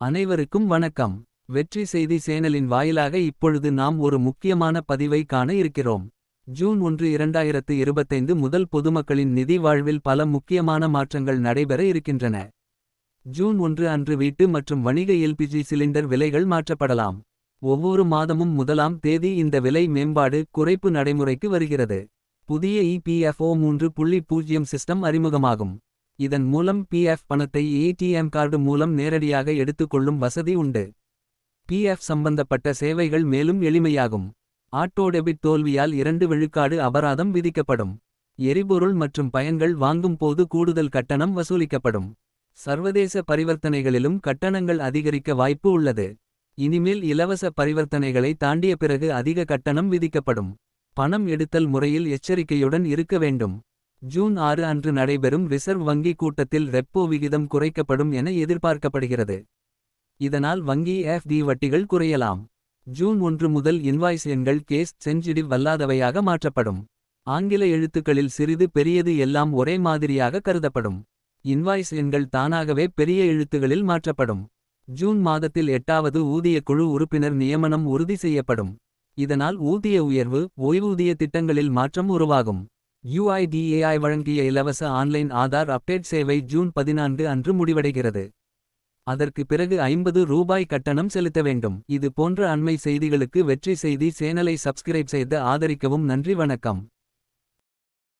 அனைவருக்கும் வணக்கம். வெற்றி செய்தி சேனலின் வாயிலாக இப்பொழுது நாம் ஒரு முக்கியமான பதிவை காண இருக்கிறோம். ஜூன் ஒன்று இரண்டாயிரத்து இருபத்தைந்து முதல் பொதுமக்களின் நிதி வாழ்வில் பல முக்கியமான மாற்றங்கள் நடைபெற இருக்கின்றன. ஜூன் ஒன்று அன்று வீட்டு மற்றும் வணிக எல்பிஜி சிலிண்டர் விலைகள் மாற்றப்படலாம். ஒவ்வொரு மாதமும் முதலாம் தேதி இந்த விலை மேம்பாடு குறைப்பு நடைமுறைக்கு வருகிறது. புதிய இபிஎஃப்ஓ மூன்று புள்ளி பூஜ்ஜியம் சிஸ்டம் அறிமுகமாகும். இதன் மூலம் பிஎஃப் பணத்தை ஏடிஎம் கார்டு மூலம் நேரடியாக எடுத்துக்கொள்ளும் வசதி உண்டு. பிஎஃப் சம்பந்தப்பட்ட சேவைகள் மேலும் எளிமையாகும். ஆட்டோ டெபிட் தோல்வியால் இரண்டு விழுக்காடு அபராதம் விதிக்கப்படும். எரிபொருள் மற்றும் பயன்கள் வாங்கும் போது கூடுதல் கட்டணம் வசூலிக்கப்படும். சர்வதேச பரிவர்த்தனைகளிலும் கட்டணங்கள் அதிகரிக்க வாய்ப்பு உள்ளது. இனிமேல் இலவச பரிவர்த்தனைகளை தாண்டிய பிறகு அதிக கட்டணம் விதிக்கப்படும். பணம் எடுத்தல் முறையில் எச்சரிக்கையுடன் இருக்க வேண்டும். ஜூன் ஆறு அன்று நடைபெறும் ரிசர்வ் வங்கி கூட்டத்தில் ரெப்போ விகிதம் குறைக்கப்படும் என எதிர்பார்க்கப்படுகிறது. இதனால் வங்கி எஃப்டி வட்டிகள் குறையலாம். ஜூன் ஒன்று முதல் இன்வாய்ஸ் எண்கள் கேஸ் சென்சிடிவ் அல்லாதவையாக மாற்றப்படும். ஆங்கில எழுத்துக்களில் சிறிது பெரியது எல்லாம் ஒரே மாதிரியாக கருதப்படும். இன்வாய்ஸ் எண்கள் தானாகவே பெரிய எழுத்துகளில் மாற்றப்படும். ஜூன் மாதத்தில் எட்டாவது ஊதிய குழு உறுப்பினர் நியமனம் உறுதி செய்யப்படும். இதனால் ஊதிய உயர்வு ஓய்வூதிய திட்டங்களில் மாற்றம் உருவாகும். யுஐடிஏஐ வழங்கிய இலவச ஆன்லைன் ஆதார் அப்டேட் சேவை ஜூன் பதினான்கு அன்று முடிவடைகிறது. அதற்கு பிறகு ஐம்பது ரூபாய் கட்டணம் செலுத்த வேண்டும். இது போன்ற அண்மை செய்திகளுக்கு வெற்றி செய்தி சேனலை சப்ஸ்கிரைப் செய்து ஆதரிக்கவும். நன்றி வணக்கம்.